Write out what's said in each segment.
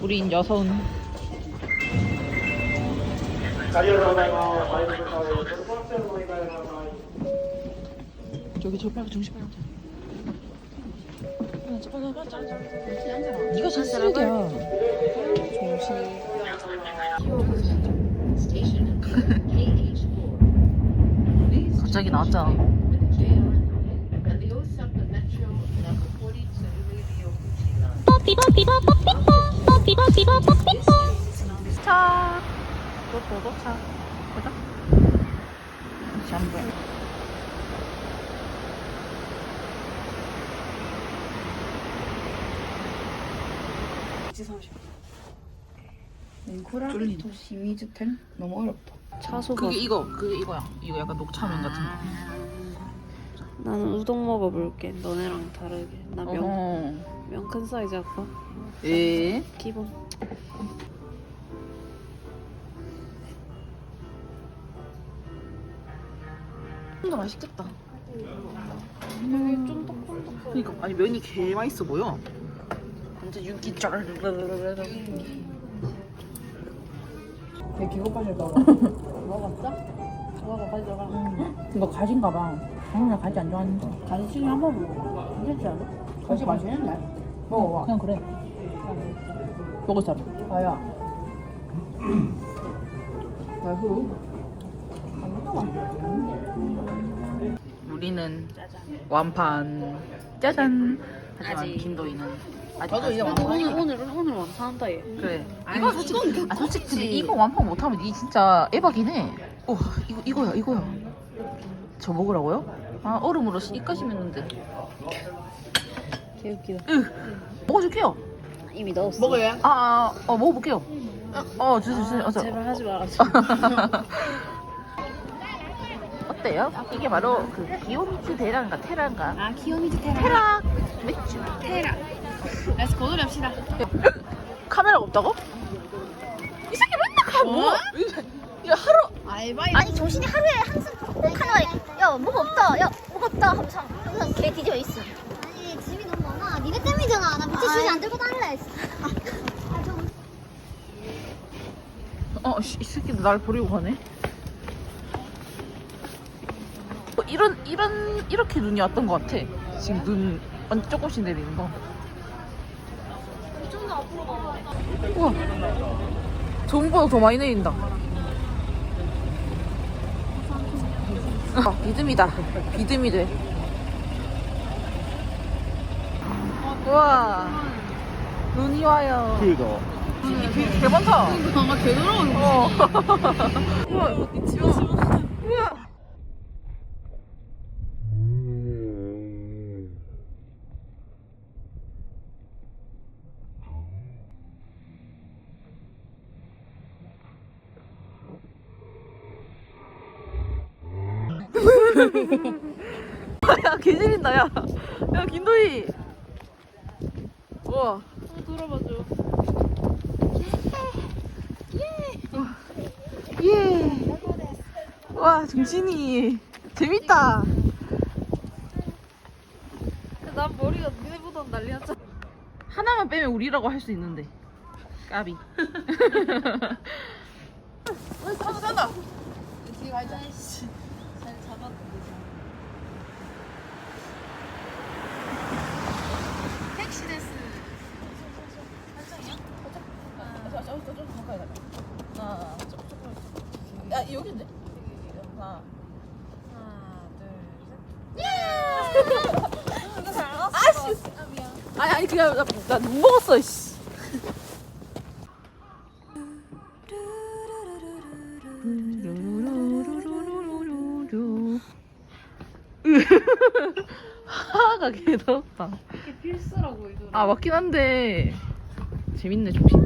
우린 여성. 저기 저 빨고 중심 빨고. 이거 사실이야. 갑자기 나왔잖아. 뽀삐 뽀삐 뽀삐 뽀. 도도차 보자. 다시 한 번. 쫄리네. 도시 이미지템 너무 어렵다. 차소가 그게 이거 그게 이거야. 이거 약간 녹차면 같은 거. 나는 우동 먹어볼게. 너네랑 다르게. 나 명 어 허. 명큰 사이즈 할까? 예. 기본. 이거 맛있겠다. 그러니까 아니 면이 개 맛있어 보여. 완전 윤기 쩔. 되게 기겁하실까 봐. 먹었어? 먹어 가져가. 이거 가지인가 봐. 정말 가지 안 좋아하는데. 가지 치킨 한번 먹어. 괜찮지 않아? 가지 맛있는데? 먹어봐. 그냥 그래. 먹을 사람. 아야. 아이고. 우리는 완판. 짜잔. 하지만 아직. 김도희는 아직 나도 이제 아직- 오늘 오늘 오늘 완판한다 얘. 그래. 이거 솔직히 아, 솔직히 이거 완판 못하면 니 진짜 에바긴 해. 오 이거 이거야 이거야. 저 먹으라고요? 아 얼음으로 이까시면는데 개 웃기다. 먹어줄게요. 이미 넣었어. 먹어요? 아, 아, 어 먹어볼게요. 어 주세요 주세요. 어, 저. 제발 하지 말아줘. 어때요? 이게 바로 그 기요미츠 대란가 테란가 아 키오미즈 테라. 테라 맥주 테라. 그래서 거울이 합시다. 카메라가 없다고? 이 새끼 맨날 가 뭐? 야 하루 알바이. 아니 정신이 하루에 항상 꼭 하나에 야 뭐가 없다 야 뭐가 없다 항상 항상 개 뒤져 있어 니네 때문이잖아 나 밑에 짐이 안 들고 다닐래 어, 씨, 이 새끼들 날 버리고 가네. 어, 이런 이런 이렇게 눈이 왔던 것 같아. 지금 눈 완전 조금씩 내리는 거. 우와, 전보다 더 많이 내린다. 아, 비듬이다. 비듬이 돼. 우와, 눈이 와요. 그죠. 이 개, 개 많다. 아마 개더러운 어. 우와, 집어. 우와. 야, 개질린다, 야. 야, 김도희. 우와. 들어봐줘. 예. 와, 정신이. 재밌다. 난 머리가 니네보다 난리 났잖아. 하나만 빼면 우리라고 할 수 있는데. 까비. 산다, 산다. 뒤에 가자. 씨. 잘 잡았는데. 택시 데스. 야, 여기인데? 하나. 아니, 아니, 그냥, 나, 나못 먹었어, 씨. 하가 개더럽다. 이게 필수라고 이거. 아, 맞긴 한데. 재밌네, 정신.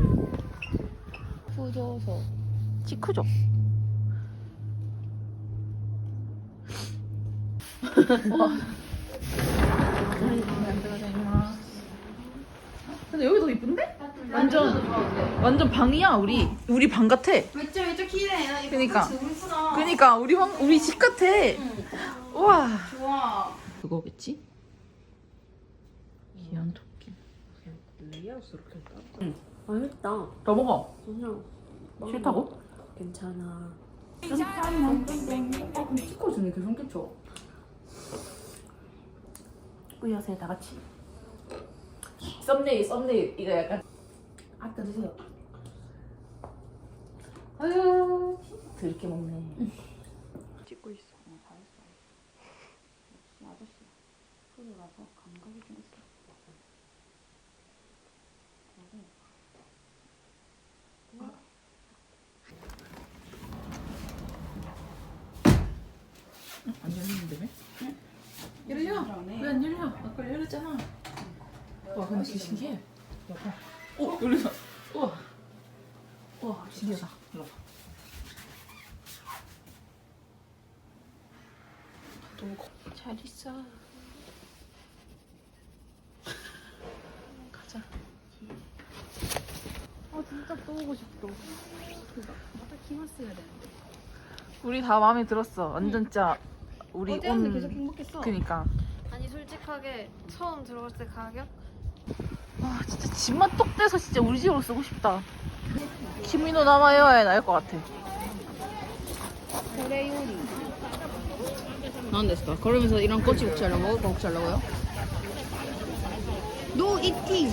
후져서. 치크죠? 근데 여기 더 이쁜데? 완전 완전 방이야 우리 우리 방 같아. 왼쪽 왼쪽 이거 그니까. 우리 그니까 우리 방 우리 집 같아. 우와. 좋아 그거겠지? 귀한 토끼. 응. 맛있다. 더 먹어. 그냥 싫다고? 괜찮아. 어, 그럼 찍어주네 계속 끼쳐. 뿌여서 다 같이. 썸네일, 썸네일. 이거 약간. 아까 드세요. 아유, 드럽게 먹네. 찍고 있어. 안 열리는데 왜? 열려. 왜 안 열려? 아까 열렸잖아. 와, 근데 진짜 신기해. 오, 열렸어. 우와. 우와, 신기하다. 봐. 너무 거... 잘 있어. 가자. 아 진짜 또 오고 싶다. 우리 다 마음에 들었어. 완전 짜. 우리 온. 계속 행복했어. 그니까. 아니 솔직하게 처음 들어갔을 때 가격? 와 진짜 집만 똑 떼서 진짜 우리 집으로 쓰고 싶다. 키미노 나마요에 나을 것 같아. 난 됐어. 그러면서 이런 꼬치 먹지 하려고 먹을 거 먹지 하려고요? 노 이팅.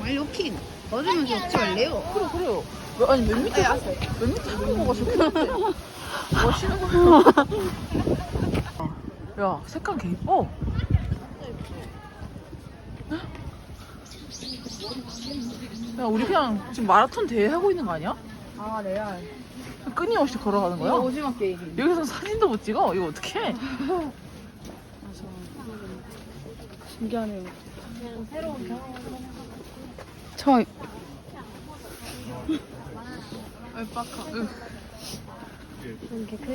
완료킹. 거주면서 먹지 말래요. 그래 그래요. 왜- 아니 맨 밑에 맨 밑에 한국 뭐가 적혀있는데. 뭐 쉬는 거야? 야 색감 개 이뻐. 야 우리 그냥 지금 마라톤 대회 하고 있는 거 아니야? 아 레알. 끊임없이 걸어가는 거야? 오지마 게임. 여기서 사진도 못 찍어? 이거 어떡해? 신기하네요. 처음.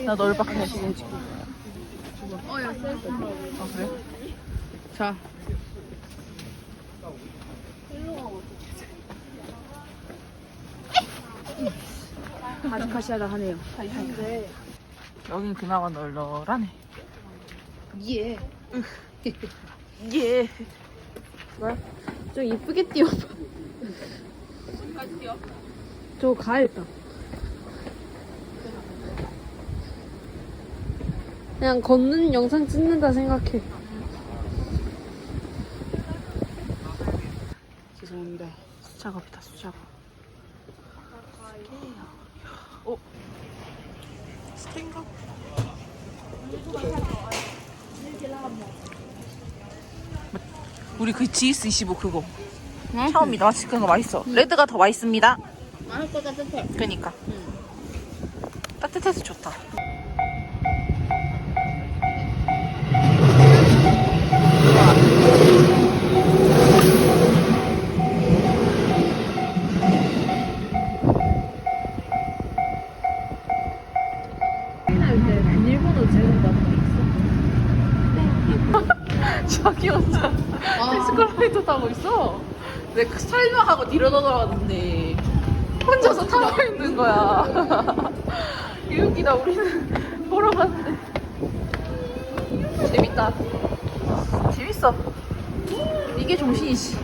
나너 얼박해. 어, 야, 셀프. 아 그래? 자. 아직까지하다 하네요. 여긴 그나마 널널하네. 예. 예. 좀 이쁘게 띄워봐. 저 가야겠다. 그냥 걷는 영상 찍는다 생각해. 죄송합니다. 수작업이다 수작업. 어? 스트링가? 우리 그 GS25 그거. 처음이다. 맛있 그거 맛있어. 레드가 더 맛있습니다. 그니까. 따뜻해서 좋다 비밀번호 재는 거 자기 혼자 에스컬레이터 타고 있어. 내가 그 설명하고 뒤로 돌아갔는데 혼자서 타고 있는 거야. 이 웃기다 우리는 보러 갔는데 재밌다. 재밌어. 이게 정신이지.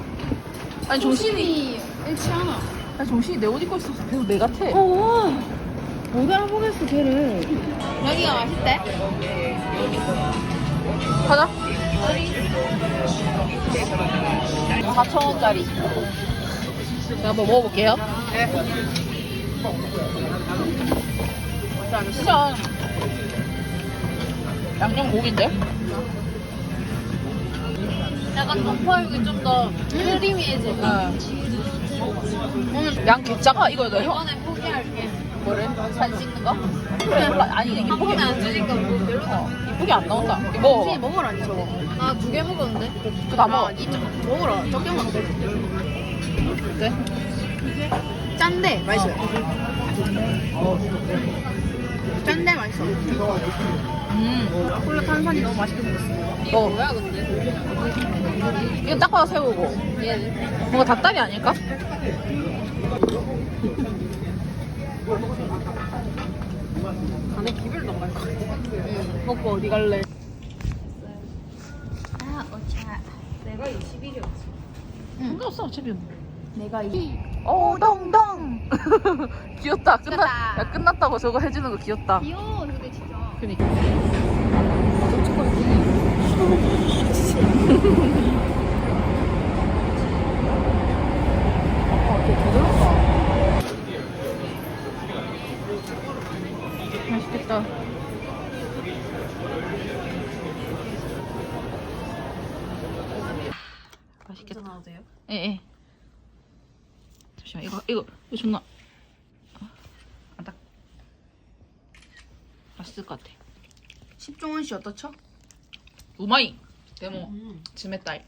아니 정신이 잃지 않아. 아니 정신이 내 옷 입고 있어서 계속 내 같아. 못 알아보겠어, 걔를. 여기가 맛있대? 가자. 4,000원짜리. 제가 한번 먹어볼게요. 진짜 양념 고기인데? 약간 동파육이 좀 더 크리미해져. 오늘 양 개짜가? 이거 너 형, 이번에 포기할게. 뭐래? 살 씻는 거? 아니, 이게 한 번에 이쁘게, 안 주니까 뭐 별로다. 어, 이쁘게 안 나온다. 이거 먹어봐. 먹으라니, 저거. 나두개 먹었는데. 그다 먹어. 먹으라. 적게 먹어. 어때? 짠데, 맛있어요. 짠데, 맛있어. 음. 콜라 탄산이 너무 맛있게 생겼어. 이게 어. 뭐야 근데? 이거 딱 봐도 새우고. 뭔가 닭다리 아닐까? 안에 기별 넘어갈 것 같아. 먹고 어디 갈래? 아, 어차. 내가 21이었어. 상관없어, 어차피. 뭐. 내가 이 오동동 귀엽다 끝나 야 끝났다고 저거 해주는 거 귀엽다 귀여워 근데 진짜. 그니까 맛있겠다. 맛있겠다. 나도 돼요? 예 예. 잠시만 이거 이거 이거 존나. 안딱. 맛있을 것 같아. 10종원 씨 어떻죠? 우마이! 데모. 음. 지메 딸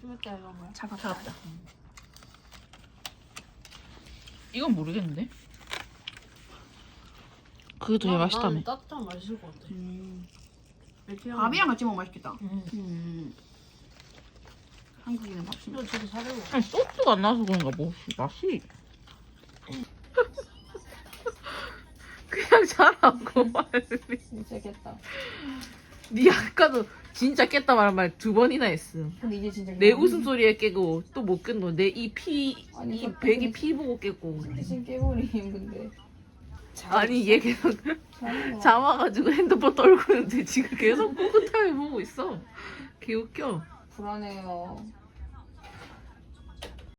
스물대 이런 거야? 차갑다. 차갑다. 이건 모르겠는데 그게 더 제일 맛있다며 따뜻한 맛있을 것 같아. 음. 밥이랑 같이 먹으면 맛있겠다. 음. 음. 한국인은 밥 진짜. 이거 사려고. 아니 소스가 안 나서 그런가 뭐 맛이 그냥 잘하고 말이 진짜 겠다. 니 아까도 진짜 깼다 말한 말 두 번이나 했어 근데 이제 진짜 내 웃음소리에 깨고 또 못 깼노 내 이 피 아니, 이 백이 피 보고 깼고 대신 깨버림 근데 아니 얘 계속 잠아가지고 핸드폰 떨고 있는데 지금 계속 꿋꿋하게 보고 있어. 개 웃겨. 불안해요.